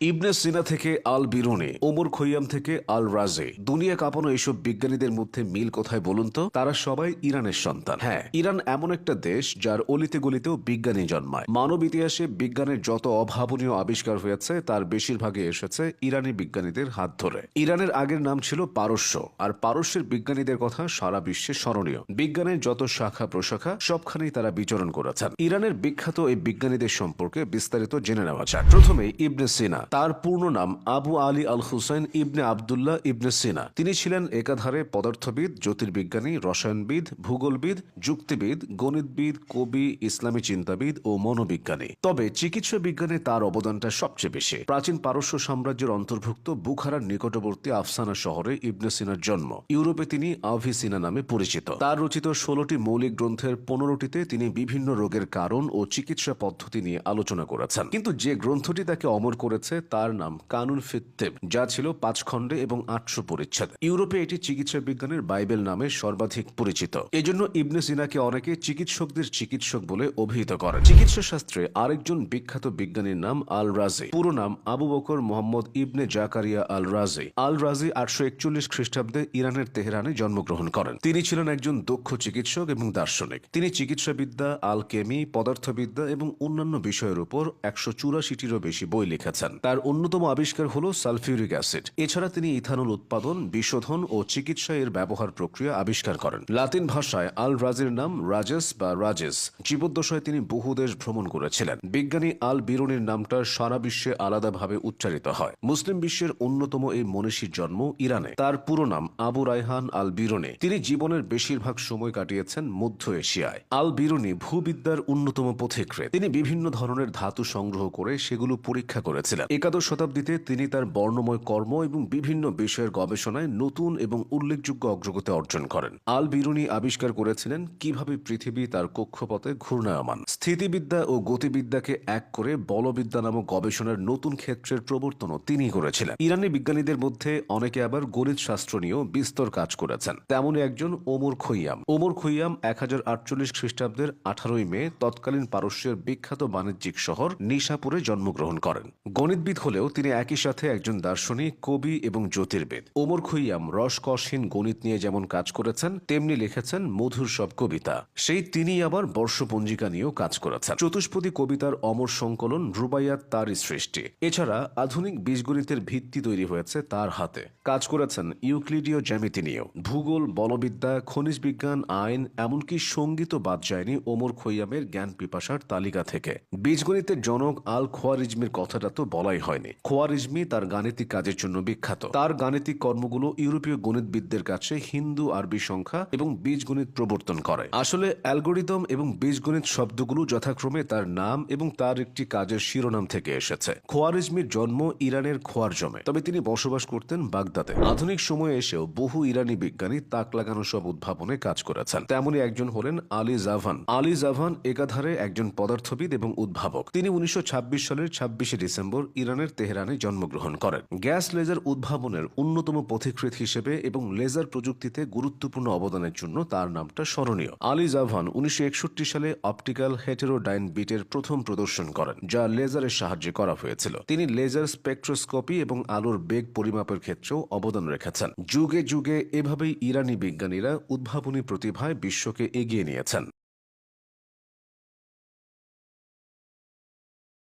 ইবনে সিনা থেকে আল বিরুনি ওমর খৈয়াম থেকে আল রাজে দুনিয়া কাঁপানো এইসব বিজ্ঞানীদের মধ্যে মিল কোথায় বলুন তো? তারা সবাই ইরানের সন্তান। হ্যাঁ ইরান এমন একটা দেশ যার অলিতে গলিতেও বিজ্ঞানী জন্মায়। মানব ইতিহাসে বিজ্ঞানের যত অভাবনীয় আবিষ্কার হয়েছে, তার বেশিরভাগই এসেছে ইরানি বিজ্ঞানীদের হাত ধরে। ইরানের আগের নাম ছিল পারস্য, আর পারস্যের বিজ্ঞানীদের কথা সারা বিশ্বে স্মরণীয়। বিজ্ঞানের যত শাখা প্রশাখা, সবখানেই তারা বিচরণ করেছেন। ইরানের বিখ্যাত এই বিজ্ঞানীদের সম্পর্কে বিস্তারিত জেনে নেওয়া যাক। প্রথমে ইবনে সিনা। তার পূর্ণ নাম আবু আলী আল হুসাইন ইবনে আবদুল্লাহ ইবনে সিনা। তিনি ছিলেন একাধারে পদার্থবিদ, জ্যোতির্বিজ্ঞানী, রসায়নবিদ, ভূগোলবিদ, যুক্তিবিদ, গণিতবিদ, কবি, ইসলামী চিন্তাবিদ ও মনোবিজ্ঞানী। তবে চিকিৎসা বিজ্ঞানে তার অবদানটা সবচেয়ে বেশি। প্রাচীন পারস্য সাম্রাজ্যের অন্তর্ভুক্ত বুখারার নিকটবর্তী আফসানা শহরে ইবনে সিনার জন্ম। ইউরোপে তিনি আভিসিনা নামে পরিচিত। তার রচিত ষোলোটি মৌলিক গ্রন্থের পনেরোটিতে তিনি বিভিন্ন রোগের কারণ ও চিকিৎসা পদ্ধতি নিয়ে আলোচনা করেছেন। কিন্তু যে গ্রন্থটি তাকে অমর করেছে তার নাম কানুন ফিত্তেব, যা ছিল পাঁচ খণ্ডে এবং আটশো পরিচ্ছেদ। ইউরোপে এটি চিকিৎসা বিজ্ঞানের বাইবেল নামে সর্বাধিক পরিচিত। এজন্য ইবনে সিনাকে অনেকে চিকিৎসকদের চিকিৎসক বলে অভিহিত করেন। চিকিৎসা শাস্ত্রে আরেকজন বিখ্যাত বিজ্ঞানীর নাম আল রাজি পুরো নাম আবু বকর মোহাম্মদ ইবনে জাকারিয়া আল রাজি আল রাজি আটশো একচল্লিশ খ্রিস্টাব্দে ইরানের তেহরানে জন্মগ্রহণ করেন। তিনি ছিলেন একজন দক্ষ চিকিৎসক এবং দার্শনিক। তিনি চিকিৎসাবিদ্যা, আলকেমি, পদার্থবিদ্যা এবং অন্যান্য বিষয়ের উপর একশো চুরাশিটিরও বেশি বই লিখেছেন। তার অন্যতম আবিষ্কার হল সালফিউরিক অ্যাসিড। এছাড়া তিনি ইথানল উৎপাদন, বিশোধন ও চিকিৎসায় এর ব্যবহার প্রক্রিয়া আবিষ্কার করেন। লাতিন ভাষায় আল রাজের নাম রাজেস বা রাজেস। জীবদ্দশায় তিনি বহু দেশ ভ্রমণ করেছিলেন। বিজ্ঞানী আল বিরুনির নামটা সারা বিশ্বে আলাদাভাবে উচ্চারিত হয়। মুসলিম বিশ্বের অন্যতম এই মনীষীর জন্ম ইরানে। তার পুরো নাম আবু রায়হান আল বিরুনি। তিনি জীবনের বেশিরভাগ সময় কাটিয়েছেন মধ্য এশিয়ায়। আল বিরুনি ভূবিদ্যার অন্যতম পথিকৃৎ। তিনি বিভিন্ন ধরনের ধাতু সংগ্রহ করে সেগুলো পরীক্ষা করেছিলেন। একাদশ শতাব্দীতে তিনি তার বর্ণময় কর্ম এবং বিভিন্ন বিষয়ের গবেষণায় নতুন এবং উল্লেখযোগ্য অগ্রগতি অর্জন করেন। আল বিরুনি আবিষ্কার করেছিলেন কীভাবে পৃথিবী তার কক্ষপথে ঘূর্ণায়মান। স্থিতিবিদ্যা ও গতিবিদ্যাকে এক করে বলবিদ্যা নামক গবেষণার নতুন ক্ষেত্রের প্রবর্তনও তিনি করেছিলেন। ইরানি বিজ্ঞানীদের মধ্যে অনেকে আবার গণিত শাস্ত্র নিয়েও বিস্তর কাজ করেছেন। তেমনই একজন ওমর খৈয়াম। ওমর খৈয়াম এক হাজার আটচল্লিশ খ্রিস্টাব্দের আঠারোই মে তৎকালীন পারস্যের বিখ্যাত বাণিজ্যিক শহর নিশাপুরে জন্মগ্রহণ করেন। গণিতবিদ হলেও তিনি একই সাথে একজন দার্শনিক, কবি এবং জ্যোতির্বিদ। ওমর খৈয়াম রসকসহীন গণিত নিয়ে যেমন কাজ করেছেন, তেমনি লিখেছেন মধুর সব কবিতা। সেই তিনি আবার বর্ষপঞ্জিকা নিয়েও কাজ করেছেন। চতুষ্পদী কবিতার অমর সংকলন রুবাইয়াত তারই সৃষ্টি। এছাড়া আধুনিক বীজগণিতের ভিত্তি তৈরি হয়েছে তার হাতে। কাজ করেছেন ইউক্লিডীয় জ্যামিতি নিয়েও। ভূগোল, বলবিদ্যা, খনিজ বিজ্ঞান, আইন, এমনকি সংগীত বাদ যায়নি ওমর খৈয়ামের জ্ঞান পিপাসার তালিকা থেকে। বীজগণিতের জনক আল খোয়ারিজমির কথাটা তো বলাই হয়নি। খোয়ারিজমি তার গাণিতিক কাজের জন্য বিখ্যাত। তার গাণিতিক কর্মগুলো ইউরোপীয় গণিতবিদদের কাছে হিন্দু, আরবি সংখ্যা এবং বীজগণিত প্রবর্তন করে। আসলে অ্যালগোরিদম এবং বীজগণিত শব্দগুলো যথাক্রমে তার নাম এবং তার একটি কাজের শিরোনাম থেকে এসেছে। খোয়ারিজমির জন্ম ইরানের খোয়ার জমে তবে তিনি বসবাস করতেন বাগদাদে। আধুনিক সময়ে এসেও বহু ইরানি বিজ্ঞানী তাক লাগানো সব উদ্ভাবনে কাজ করেছেন। তেমনই একজন হলেন আলী জাভান। আলী জাভান একাধারে একজন পদার্থবিদ এবং উদ্ভাবক। তিনি উনিশশো ছাব্বিশ সালের ছাব্বিশে ডিসেম্বর ইরানের তেহরানে জন্মগ্রহণ করেন। গ্যাস লেজার উদ্ভাবনের অন্যতম পথিকৃৎ হিসেবে এবং লেজার প্রযুক্তিতে গুরুত্বপূর্ণ অবদানের জন্য তার নামটা স্মরণীয়। আলী জাভান উনিশশো একষট্টি সালে অপটিক্যাল হেটেরোডাইন বিটের প্রথম প্রদর্শন করেন, যা লেজারের সাহায্যে করা হয়েছিল। তিনি লেজার স্পেকট্রোস্কোপি এবং আলোর বেগ পরিমাপের ক্ষেত্রেও অবদান রেখেছেন। যুগে যুগে এভাবেই ইরানি বিজ্ঞানীরা উদ্ভাবনী প্রতিভায় বিশ্বকে এগিয়ে নিয়েছেন।